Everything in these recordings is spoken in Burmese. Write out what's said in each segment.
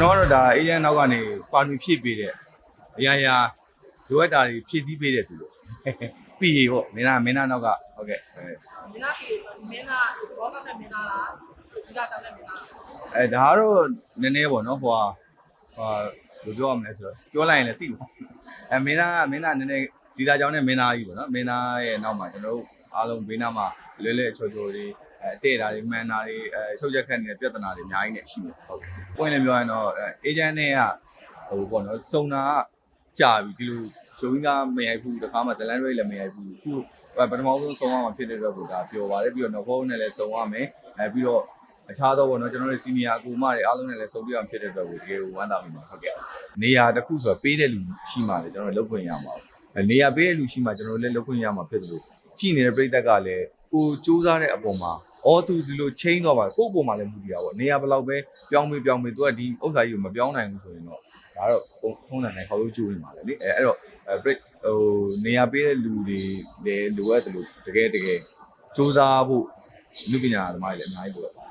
ကျွန်တော်ကတော့ဒါအေဂျင့်နောက်ကနေပါမီဖြည့်ပေးတဲ့အရာရာလိုအပ်တာတွေဖြည့်ဆည်းပေးတဲ့သူလို့ပြီးရေပေါ့မင်းသားမင်းသားနောက်ကဟုတ်ကဲ့အဲမင်းသားပြေဆိုမင်းသားဘောကောက်တဲ့မင်းသားလားစီစားကြောင်းတဲ့မင်းသားအဲဒါကတော့နည်းနည်းပေါ့နော်ဟိုဟာဟာဘယ်လိုပြောရမလဲဆိုတော့ပြောလိုက်ရင်လည်းသိပါအဲမင်းသားကမင်းသားနည်းနည်းဒီသားကြောင့်နဲ့မင်းသားကြီးပေါ့နော်မင်းသားရဲ့နောက်မှာကျွန်တော်တို့အားလုံးဘေးနားမှာလွဲလွဲချောချောတွေအဲ တဲ့တာတွေမှန်တာတွေအဲချုပ်ချက်ခက်နေတဲ့ပြဿနာတွေအများကြီးနဲ့ရှိနေဟုတ်ကဲ့ပွင့်လည်းပြောရင်တော့အေဂျင့်နဲ့ကဟိုပေါ့နော်စုံတာကကြာပြီဒီလိုရှုံးကမရိုက်ဘူးတခါမှဇလန်ရိတ်လည်းမရိုက်ဘူးခုပထမဆုံးဆုံးအောင်ဖြစ်တဲ့အတွက်ကိုဒါပျော်ပါတယ်ပြီးတော့နောက်ဖုန်းနဲ့လည်းစုံရမယ်အဲပြီးတော့အခြားသောပေါ့နော်ကျွန်တော်တို့စီနီယာအကူမတွေအားလုံးနဲ့လည်းစုံပြအောင်ဖြစ်တဲ့အတွက်ကိုတကယ်ကိုဝမ်းသာမိပါဟုတ်ကဲ့နေရာတစ်ခုဆိုတော့ပေးတဲ့လူရှိမှလည်းကျွန်တော်တို့လုပ်ခွင့်ရမှာပေါ့နေရာပေးတဲ့လူရှိမှကျွန်တော်တို့လည်းလုပ်ခွင့်ရမှာဖြစ်သလိုကြည်နေတဲ့ပြိသက်ကလည်း ကိုစူးစမ်းတဲ့အပေါ်မှာအော်သူဒီလိုချင်းတော့ပါကိုယ့်အပေါ်မှာလည်းမူတည်တာပေါ့နေရာဘယ်လောက်ပဲပြောင်းမေးပြောင်းမေးသူကဒီဥစ္စာကြီးကိုမပြောင်းနိုင်ဘူးဆိုရင်တော့ဒါတော့ထုံးတယ်နဲ့ခေါ်လို့ကျူးနေပါလေလေအဲအဲ့တော့ break ဟိုနေရာပေးတဲ့လူတွေလည်းလိုအပ်တယ်လို့တကယ်တကယ်စူးစမ်းဖို့လူပညာသမားတွေလည်းအများကြီးလိုအပ်ပါ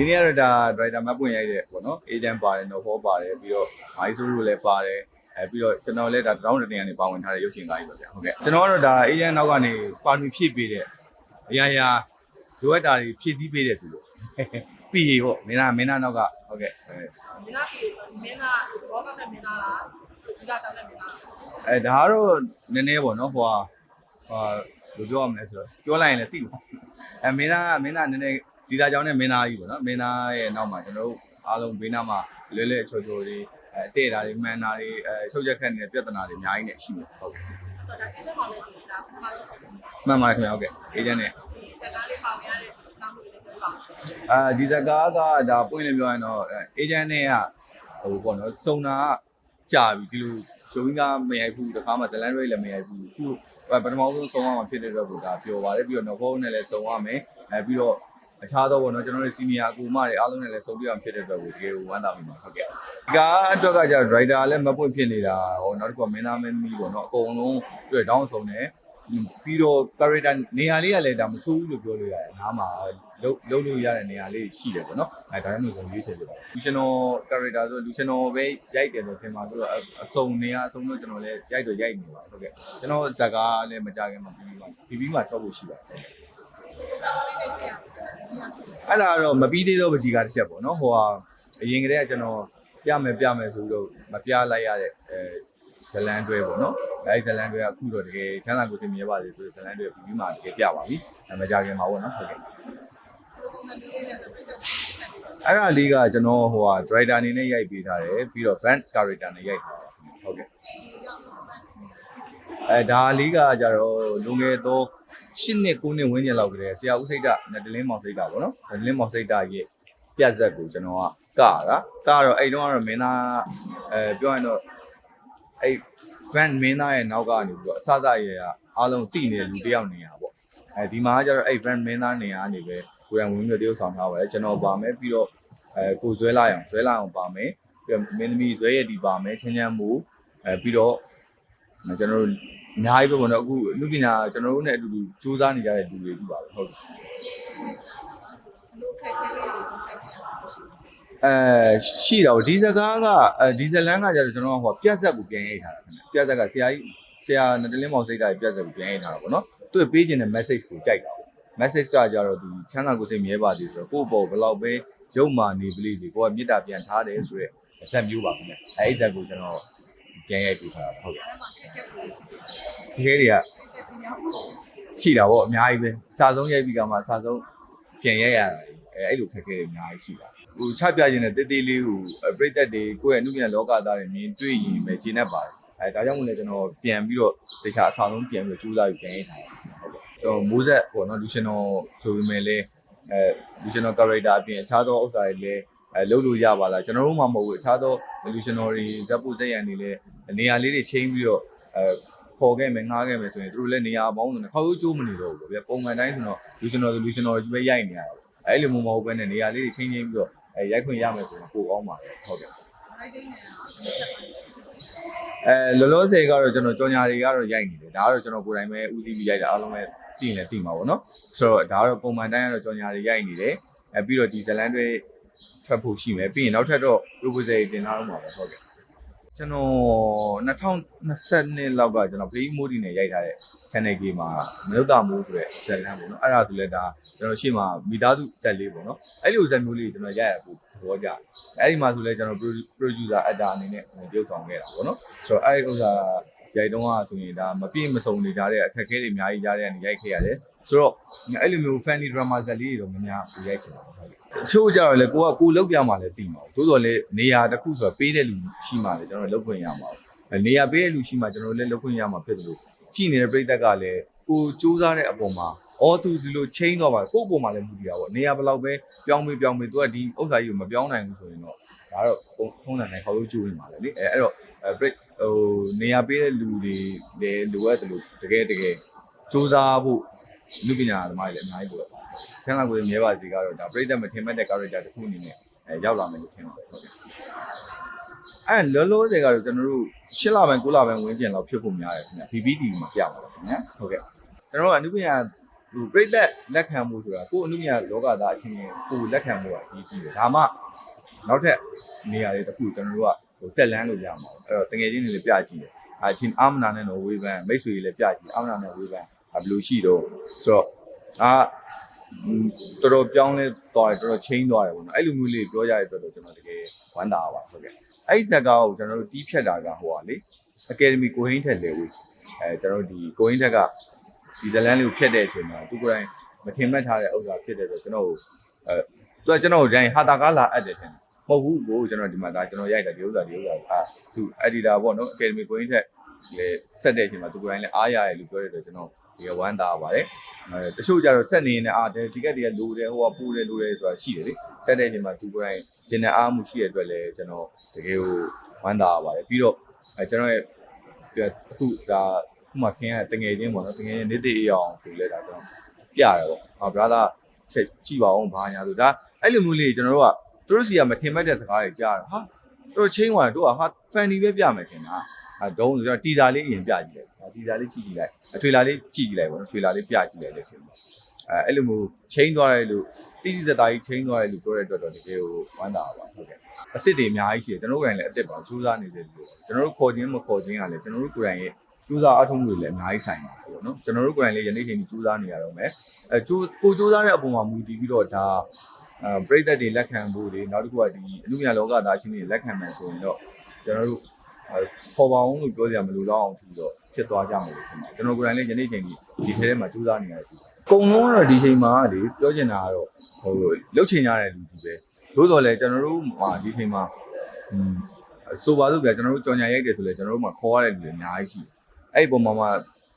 ဒီနေ့ကတော့ဒါ driver မပွင့်ရိုက်တဲ့ပေါ့နော် agent ပါတယ် no for ပါတယ်ပြီးတော့ high solo လည်းပါတယ်အဲပြီးတော့ကျွန်တော်လည်းဒါတောင်းတဲ့နေရာနေပါဝင်ထားတဲ့ရုပ်ရှင်ကားကြီးပါဗျာဟုတ်ကဲ့ကျွန်တော်ကတော့ဒါ agent နောက်ကနေပါမီဖြည့်ပေးတဲ့အရာရာလိုအပ်တာတွေဖြည့်ဆည်းပေးတဲ့သူလို့ပြီးရေပေါ့မင်းသားမင်းသားနောက်ကဟုတ်ကဲ့အဲမင်းသားပြေဆိုမင်းသားဘောကောက်တဲ့မင်းသားလားစီစားကြောင်းတဲ့မင်းသားအဲဒါကတော့နည်းနည်းပေါ့နော်ဟိုဟာဟာဘယ်လိုပြောရမလဲဆိုတော့ပြောလိုက်ရင်လည်းသိပါအဲမင်းသားကမင်းသားနည်းနည်း ဒီသားကြောင့်နဲ့မင်းသားကြီးပေါ့နော်မင်းသားရဲ့နောက်မှာကျွန်တော်တို့အားလုံးဘေးနားမှာလွဲလွဲချောချောတွေအဲတဲ့တာတွေမှန်တာတွေအဲချုပ်ချက်ခက်နေတဲ့ပြဿနာတွေအများကြီးနဲ့ရှိနေဟုတ်ကဲ့ဆိုတော့အချက်မှလည်းဆိုတာပထမဆုံးဆုံးမှန်ပါတယ်ခင်ဗျာဟုတ်ကဲ့အေဂျင့်နဲ့ဒီစကားလေးပါဝင်ရတဲ့တောင်းလို့လည်းပြောပါရှင်အာဒီဇကားကဒါပွင့်လင်းပြောရင်တော့အေဂျင့်နဲ့ကဟိုပေါ့နော်စုံတာကကြာပြီဒီလိုရှုံးကမရိုက်ဘူးတခါမှဇလန်ရိတ်လည်းမရိုက်ဘူးခုပထမဆုံးဆုံးအောင်ဖြစ်တဲ့အတွက်ကိုဒါပျော်ပါတယ်ပြီးတော့နောက်ဖုန်းနဲ့လည်းစုံရမယ်အဲပြီးတော့ အခြားတော့ပေါ့နော်ကျွန်တော်တို့စီနီယာအကူမတွေအားလုံးနဲ့လည်းစုံပြအောင်ဖြစ်တဲ့အတွက်ကိုတကယ်ကိုဝမ်းသာမိပါဟုတ်ကဲ့ဒီကားအတွက်ကကျတော့ driver လည်းမပွင့်ဖြစ်နေတာဟိုနောက်တစ်ခုကမင်းသားမင်းသမီးပေါ့နော်အကုန်လုံးတွေ့တောင်းဆုံးတယ်ပြီးတော့ character နေရာလေးကလည်းဒါမဆိုးဘူးလို့ပြောလို့ရတယ်နားမှာလုံးလုံးလို့ရတဲ့နေရာလေးရှိတယ်ပေါ့နော်အဲဒါကြောင့်မို့ဆိုရွေးချယ်ပြပါလူရှင်တော် character ဆိုလူရှင်တော်ပဲရိုက်တယ်လို့ထင်ပါဆိုတော့အစုံနေရာအစုံတော့ကျွန်တော်လည်းရိုက်တော့ရိုက်နေပါဟုတ်ကဲ့ကျွန်တော်ဇာကားလည်းမကြခင်မှာပြီးပြီးပါပြီးပြီးမှထွက်ဖို့ရှိပါတယ်အဲ့ဒါကတော့ မပြီးသေးသောပကြီးကတစ်ချက်ပေါ့နော်ဟိုဟာအရင်ကတည်းကကျွန်တော်ပြမယ်ပြမယ်ဆိုပြီးတော့မပြလိုက်ရတဲ့အဲဇလန်တွဲပေါ့နော်အဲဒီဇလန်တွဲကအခုတော့တကယ်ချမ်းသာကိုယ်စင်မြဲပါစေဆိုတဲ့ဇလန်တွဲပြီးပြီးမှတကယ်ပြပါပြီအဲမကြခင်ပါပေါ့နော်ဟုတ်ကဲ့အဲ့ဒါလေးကကျွန်တော်ဟိုဟာ driver အနေနဲ့ရိုက်ပေးထားတယ်ပြီးတော့ brand character နဲ့ရိုက်ထားတာဟုတ်ကဲ့အဲဒါလေးကကြတော့လွန်ခဲ့သော ၈နှစ်9နှစ်ဝန်းကျင်လောက်ကတည်းကဆရာဦးစိတ်ကနဲ့ဒလင်းမောင်စိတ်ကပေါ့နော်ဒလင်းမောင်စိတ်ကရဲ့ပြတ်ဆက်ကိုကျွန်တော်ကကတာကတော့အဲ့တုန်းကတော့မင်းသားအဲပြောရင်တော့အဲ့ van မင်းသားရဲ့နောက်ကနေပြီးတော့အစစရဲ့အားလုံးတိနေတဲ့လူတယောက်နေရပေါ့အဲဒီမှာကျတော့အဲ့ van မင်းသားနေရာကနေပဲကိုရံဝင်ပြီးတယောက်ဆောင်ထားပါတယ်ကျွန်တော်ပါမယ်ပြီးတော့အဲကိုဇွဲလာအောင်ဇွဲလာအောင်ပါမယ်ပြီးတော့မင်းသမီးဇွဲရည်ဒီပါမယ်ချင်းချမ်းမူအဲပြီးတော့ကျွန်တော်တို့ အများကြီးပဲပေါ့နော်အခုလူပညာကျွန်တော်တို့နဲ့အတူတူစူးစမ်းနေကြတဲ့လူတွေကြီးပါပဲဟုတ်တယ်လို့ခက်ခဲလေးတွေချင်းခက်ခဲရအောင်ရှိအဲရှိတာပေါ့ဒီဇကားကအဲဒီဇလန်ကကျတော့ကျွန်တော်ကဟိုပြက်ဆက်ကိုပြန်ရိုက်ထားတာခင်ဗျပြက်ဆက်ကဆရာကြီးဆရာနတလင်းမောင်စိတ်ဓာတ်ပြက်ဆက်ကိုပြန်ရိုက်ထားတာပေါ့နော်သူ့ပေးခြင်းတဲ့ message ကိုကြိုက်တာပေါ့ message ကကြတော့ဒီချမ်းသာကိုယ်စိတ်မြဲပါသေးဆိုတော့ကိုယ့်ဘောဘယ်လောက်ပဲရုပ်မာနေပလိစီကိုကမေတ္တာပြန်ထားတယ်ဆိုတော့အဆက်မျိုးပါခင်ဗျအဲဒီဇက်ကိုကျွန်တော် ပြန်ရိုက်ပြီးထားတာဟုတ်ကဲ့အဲ့မှာခက်ခဲလေးရှိတယ်ဒီခဲတွေကခက်ခဲစီများဟုတ်ရှိတာပေါ့အများကြီးပဲစာဆုံးရိုက်ပြီးကမှစာဆုံးပြန်ရိုက်ရတာအဲအဲ့လိုခက်ခဲတွေအများကြီးရှိတာဟိုချပြခြင်းတဲ့တေးသေးလေးကိုအပြိသက်တွေကိုယ့်ရဲ့အမှုပြန်လောကသားတွေမြင်တွေ့ရင်ပဲခြေနဲ့ပါတယ်အဲဒါကြောင့်မို့လဲကျွန်တော်ပြန်ပြီးတော့တခြားအစာဆုံးပြန်ပြီးတော့ကြိုးစားပြီးပြန်ရိုက်ထားတာဟုတ်ကဲ့ကျွန်တော်မိုးဆက်ပေါ့နော်လူရှင်တော်ဆိုပေမဲ့လည်းအဲလူရှင်တော် character အပြင်အခြားသောဥစ္စာတွေလည်း အဲလုပ်လို့ရပါလားကျွန်တော်တို့မှမဟုတ်ဘူးအခြားသောလူရှင်တော်တွေဇက်ပုဇက်ရန်တွေလည်းနေရာလေးတွေချင်းပြီးတော့အဲခေါ်ခဲ့မယ်ငှားခဲ့မယ်ဆိုရင်တို့လည်းနေရာပေါင်းစုံနဲ့ခေါက်ရိုးကျိုးမနေတော့ဘူးဗျာပုံမှန်တိုင်းဆိုတော့လူရှင်တော်လူရှင်တော်ကြီးပဲရိုက်နေရတာပေါ့အဲ့လိုမျိုးမဟုတ်ဘဲနဲ့နေရာလေးတွေချင်းချင်းပြီးတော့အဲရိုက်ခွင့်ရမယ်ဆိုရင်ပိုကောင်းပါလေဟုတ်ကဲ့ writing နဲ့အဲလောလောဆယ်ကတော့ကျွန်တော်ကြော်ညာတွေကတော့ရိုက်နေတယ်ဒါကတော့ကျွန်တော်ကိုယ်တိုင်ပဲဦးစီးပြီးရိုက်တာအားလုံးပဲသိရင်လည်းသိမှာပေါ့နော်ဆိုတော့ဒါကတော့ပုံမှန်တိုင်းကတော့ကြော်ညာတွေရိုက်နေတယ်အဲပြီးတော့ဒီဇလန်တွေ ထွက်ဖို့ရှိမယ်ပြီးရင်နောက်ထပ်တော့ proposal တွေတင်ထားတော့မှာပဲဟုတ်ကဲ့ကျွန်တော်2020လောက်ကကျွန်တော် play mode နဲ့ရိုက်ထားတဲ့ channel ကြီးမှာမလုတာမိုးဆိုတဲ့ဇလန်ပေါ့နော်အဲ့ဒါဆိုလဲဒါကျွန်တော်ရှေ့မှာမိသားစုဇက်လေးပေါ့နော်အဲ့လိုဇက်မျိုးလေးကျွန်တော်ရိုက်ရဖို့သဘောကျတယ်အဲ့ဒီမှာဆိုလဲကျွန်တော် producer actor အနေနဲ့ပြုတ်ဆောင်ခဲ့တာပေါ့နော်ဆိုတော့အဲ့ဒီဥစ္စာရိုက်တုံးကဆိုရင်ဒါမပြည့်မစုံနေကြတဲ့အခက်အခဲတွေအများကြီးကြားတဲ့ကနေရိုက်ခဲ့ရတယ်ဆိုတော့အဲ့လိုမျိုး funny drama ဇာတ်လေးတွေတော့များများရိုက်ချင်တာဟုတ်ကဲ့ တချို့ကြတော့လေကိုကကိုလောက်ပြမှာလည်းပြီးမှာသို့တော်လည်းနေရာတစ်ခုဆိုတော့ပေးတဲ့လူရှိမှလည်းကျွန်တော်လောက်ခွင့်ရမှာပေါ့နေရာပေးတဲ့လူရှိမှကျွန်တော်လည်းလောက်ခွင့်ရမှာဖြစ်တယ်လို့ကြည်နေတဲ့ပြိတ္တကလည်းကိုစူးစမ်းတဲ့အပေါ်မှာအော်သူဒီလိုချိန်တော့ပါကိုယ့်အပေါ်မှာလည်းမူတည်တာပေါ့နေရာဘယ်လောက်ပဲပြောင်းမေးပြောင်းမေးသူကဒီဥစ္စာကြီးကိုမပြောင်းနိုင်ဘူးဆိုရင်တော့ဒါတော့ထုံးတယ်နိုင်ခေါ်လို့ကျိုးနေမှာလေအဲအဲ့တော့အဲ break ဟိုနေရာပေးတဲ့လူတွေလည်းလိုအပ်တယ်လို့တကယ်တကယ်စူးစမ်းဖို့ လူပညာသမားတွေလည်းအများကြီးလိုအပ်ပါတယ်။ဆန်းလာကိုမြဲပါစီကတော့ဒါပြိတ္တမထင်မဲ့တဲ့ character တစ်ခုအနေနဲ့အဲရောက်လာမယ်လို့ထင်ပါတယ်ဟုတ်ကဲ့။အဲလောလောဆယ်ကတော့ကျွန်တော်တို့၈လပိုင်း9လပိုင်းဝန်းကျင်လောက်ဖြစ်ဖို့များတယ်ခင်ဗျ။ BBD မှာပြပါတော့ခင်ဗျာ။ဟုတ်ကဲ့။ကျွန်တော်တို့ကအနုပညာဟိုပြိတ္တလက်ခံမှုဆိုတာကိုယ်အနုပညာလောကသားအချင်းချင်းကိုယ်လက်ခံမှုကအရေးကြီးတယ်။ဒါမှနောက်ထပ်နေရာတွေတစ်ခုကျွန်တော်တို့ကဟိုတက်လန်းလို့ရမှာပေါ့အဲ့တော့တငယ်ချင်းတွေလည်းပြကြည့်တယ်အချင်းအာမနာနဲ့တော့ဝေးပန်းမိတ်ဆွေတွေလည်းပြကြည့်အာမနာနဲ့ဝေးပန်း ဘယ်လိုရှိတော့ဆိုတော့အာတော်တော်ပြောင်းလဲသွားတယ်တော်တော်ချင်းသွားတယ်ပေါ့နော်အဲ့လိုမျိုးလေးပြောကြရတဲ့အတွက်တော့ကျွန်တော်တကယ်ဝမ်းသာပါဟုတ်ကဲ့အဲ့ဒီဇက်ကားကိုကျွန်တော်တို့တီးဖြတ်တာကဟိုပါလေအကယ်ဒမီကိုဟင်းထက်လေဝေးအဲကျွန်တော်တို့ဒီကိုဟင်းထက်ကဒီဇလန်လေးကိုဖြတ်တဲ့အချိန်မှာသူကိုယ်တိုင်မထင်မှတ်ထားတဲ့ဥစ္စာဖြစ်တဲ့ဆိုကျွန်တော်ကိုအဲသူကကျွန်တော်ကိုတိုင်းဟာတာကားလာအပ်တယ်ထင်တယ်မဟုတ်ဘူးကိုကျွန်တော်ဒီမှာဒါကျွန်တော်ရိုက်တာဒီဥစ္စာဒီဥစ္စာအာသူ editor ပေါ့နော် academy ကိုရင်းထက်လေဆက်တဲ့အချိန်မှာသူကိုယ်တိုင်လည်းအားရရလို့ပြောရတဲ့ကျွန်တော် ဒီကဝမ်းသာပါတယ်အဲတချို့ကြတော့ဆက်နေနေအာဒီကက်တွေကလိုတယ်ဟိုကပိုးတယ်လိုတယ်ဆိုတာရှိတယ်လေဆက်တဲ့အချိန်မှာသူကိုယ်တိုင်ဂျင်နဲ့အားမှုရှိတဲ့အတွက်လည်းကျွန်တော်တကယ်ကိုဝမ်းသာပါတယ်ပြီးတော့အဲကျွန်တော်ရဲ့အခုဒါခုမှခင်းရတငယ်ချင်းပေါ့နော်တငယ်ချင်းနေတိအေးအောင်ဆိုလဲဒါကျွန်တော်ပြရတယ်ပေါ့ဟာ brother ချက်ကြည့်ပါအောင်ဘာညာဆိုဒါအဲ့လိုမျိုးလေးကျွန်တော်တို့ကသူတို့စီကမထင်မဲ့တဲ့စကားတွေကြားတာဟာသူတို့ချင်းသွားတယ်တို့ကဟာ funny ပဲပြမယ်ထင်တာ အဲဒုံးဆိုတော့တီဇာလေးအရင်ပြကြည့်လိုက်တီဇာလေးကြည့်ကြည့်လိုက်အထွေလာလေးကြည့်ကြည့်လိုက်ပေါ့နော်ထွေလာလေးပြကြည့်လိုက်တဲ့ချင်းအဲအဲ့လိုမျိုးချင်းသွားတယ်လို့တိတိတသားကြီးချင်းသွားတယ်လို့ပြောတဲ့အတွက်တော့တကယ်ကိုဝမ်းသာပါဟုတ်ကဲ့အစ်စ်တွေအများကြီးရှိတယ်ကျွန်တော်တို့ကလည်းအစ်စ်ပါစူးစမ်းနေတယ်လို့ကျွန်တော်တို့ခေါ်ခြင်းမခေါ်ခြင်းကလည်းကျွန်တော်တို့ကိုယ်တိုင်ရဲ့စူးစမ်းအထုံးတွေလည်းအများကြီးဆိုင်ပါတယ်ပေါ့နော်ကျွန်တော်တို့ကိုယ်တိုင်လည်းယနေ့ချိန်ကြီးစူးစမ်းနေရတော့မယ်အဲကျိုးကိုစူးစမ်းတဲ့အပေါ်မှာမူတည်ပြီးတော့ဒါအဲပရိသတ်တွေလက်ခံဖို့တွေနောက်တစ်ခုကဒီအမှုမြလောကသားချင်းတွေလက်ခံမယ်ဆိုရင်တော့ကျွန်တော်တို့ ပေါ်ပါအောင်လို့ပြောကြရမလို့တော့အောင်ပြီးတော့ဖြစ်သွားကြမှာလို့ထင်ပါတယ်ကျွန်တော်ကိုယ်တိုင်လည်းယနေ့ချိန်ကြီးဒီထဲထဲမှာစူးစမ်းနေရတယ်ကုံလုံးကတော့ဒီချိန်မှာလေပြောချင်တာကတော့ဟိုလှုပ်ချင်ကြတဲ့လူကြီးပဲသို့တော်လည်းကျွန်တော်တို့မှာဒီချိန်မှာอืมဆိုပါစို့ဗျာကျွန်တော်တို့ကြော်ညာရိုက်တယ်ဆိုလဲကျွန်တော်တို့မှာခေါ်ရတဲ့လူတွေအများကြီးရှိတယ်အဲ့ဒီပုံမှာမှ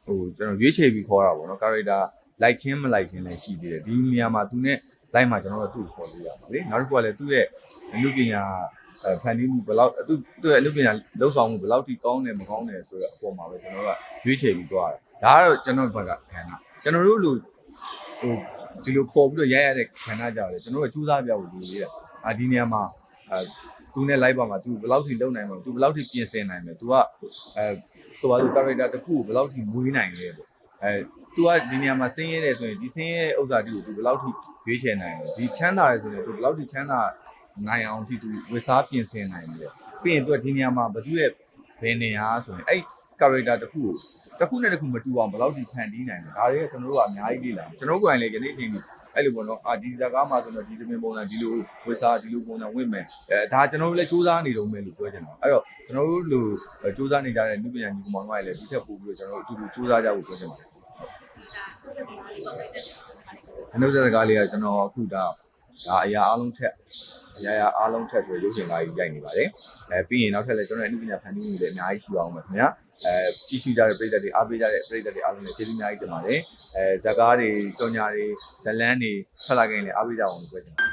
ဟိုကျွန်တော်ရွေးချယ်ပြီးခေါ်တာပေါ့နော် character လိုက်ချင်းမလိုက်ချင်းလည်းရှိသေးတယ်ဒီနေရာမှာသူနဲ့လိုက်မှာကျွန်တော်တို့သူ့ကိုခေါ်လို့ရပါလေနောက်တစ်ခုကလည်းသူ့ရဲ့အမှုပညာအဲ ဖန်တီးမှုဘယ်လောက်သူသူ့ရဲ့အမှုပညာလှုပ်ဆောင်မှုဘယ်လောက်ထိကောင်းတယ်မကောင်းတယ်ဆိုတော့အပေါ်မှာပဲကျွန်တော်တို့ကရွေးချယ်ပြီးသွားတာဒါကတော့ကျွန်တော်ဘက်ကခန္ဓာကျွန်တော်တို့လူဟိုဒီလိုခေါ်ပြီးတော့ရိုက်ရတဲ့ခန္ဓာကြောင့်လေကျွန်တော်တို့ကကြိုးစားပြဖို့လိုသေးတယ်အာဒီနေရာမှာအ အဲသူနဲ့ live ပါမှာ तू ဘယ်လောက်ထိလုံနိုင်မှာ तू ဘယ်လောက်ထိပြင်ဆင်နိုင်မလဲ तू ကအဲဆိုပါစို့ character တစ်ခုကိုဘယ်လောက်ထိမွေးနိုင်လဲပေါ့အဲ तू ကဒီနေရာမှာဆင်းရဲတယ်ဆိုရင်ဒီဆင်းရဲတဲ့ဥစ္စာတူကို तू ဘယ်လောက်ထိရွေးချယ်နိုင်လဲဒီချမ်းသာတယ်ဆိုရင် तू ဘယ်လောက်ထိချမ်းသာ နိုင်အောင်ထိ तू ဝစ်စားပြင်ဆင်နိုင်လဲပြီးရင် तू ဒီနေရာမှာဘသူရဲ့ဘယ်နေရာဆိုရင်အဲ့ character တစ်ခုကိုတစ်ခုနဲ့တစ်ခုမတူအောင်ဘယ်လောက်ထိဖန်တီးနိုင်လဲဒါတွေကကျွန်တော်တို့ကအများကြီးလေ့လာကျွန်တော်တို့ကိုယ်တိုင်လည်းယနေ့အချိန်ကြီးအဲ့လိုပေါ့နော်အာဒီဇာကားမှာဆိုတော့ဒီစပင်ပုံစံဒီလိုဝစ်စားဒီလိုပုံစံဝင်မယ်အဲဒါကျွန်တော်တို့လည်းစူးစမ်းနေတော့မယ်လို့ပြောချင်တာအဲ့တော့ကျွန်တော်တို့လိုစူးစမ်းနေကြတဲ့လူပညာညီကောင်မောင်တို့ကလည်းဒီထက်ပိုပြီးတော့ကျွန်တော်တို့အတူတူစူးစမ်းကြဖို့ပြောချင်ပါတယ်အနုစစကားလေးကကျွန်တော်အခုဒါ ဒါအရာအားလုံးထက်အရာရာအားလုံးထက်ဆိုရုပ်ရှင်ကားကြီးရိုက်နေပါတယ်အဲပြီးရင်နောက်ထပ်လည်းကျွန်တော်ရဲ့အနုပညာဖန်တီးမှုတွေလည်းအများကြီးရှိအောင်ပါခင်ဗျာအဲကြည့်ရှုကြတဲ့ပရိသတ်တွေအားပေးကြတဲ့ပရိသတ်တွေအားလုံးလည်းကျေးဇူးအများကြီးတင်ပါတယ်အဲဇာကားတွေကြော်ညာတွေဇလန်းတွေထွက်လာခဲ့ရင်လည်းအားပေးကြအောင်လို့ပြောချင်ပါတယ်